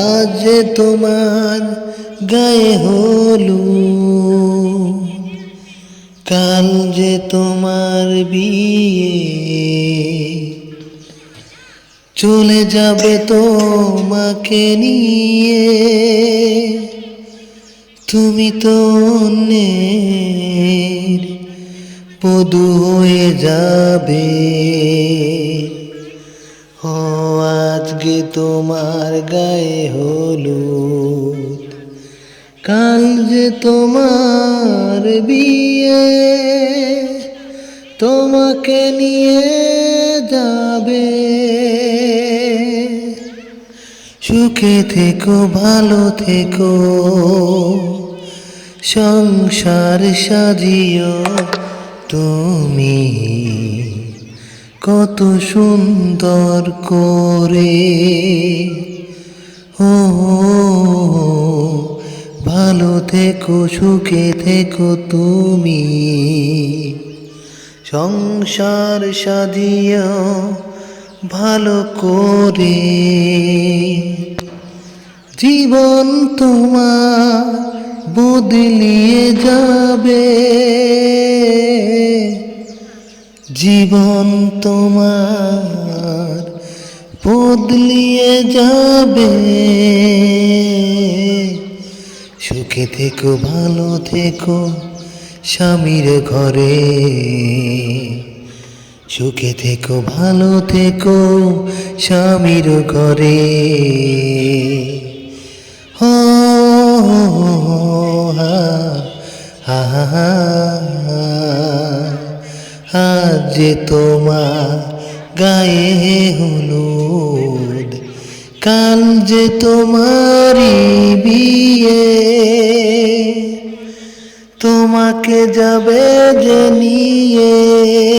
আজ তোমার গায়ে হলু কাল যে তোমার বিয়ে চলে যাবে তোমাকে নিয়ে। তুমি তো অন্যের বধূ হয়ে যাবে। ও, আজকে তোমার গায়ে হলুদ, কাল যে তোমার বিয়ে, তোমাকে নিয়ে যাবে। সুখে থেকো, ভালো থেকো। সংসার সাজিও তুমি। কত সুন্দর করে। ও, ভালো থেকো, সুখে থেকো তুমি। সংসার সাজিও ভালো করে। জীবন তোমার বদলিয়ে যাবে। জীবন তোমার বদলিয়ে যাবে। সুখে থেকো, ভালো থেকো স্বামীর ঘরে। সুখে থেকো, ভালো থেকো স্বামীর ঘরে। হো আজ যে তোমার গায়ে হলুদ কাল যে তোমারি বিয়ে। তোমাকে যাবে যে নিয়ে।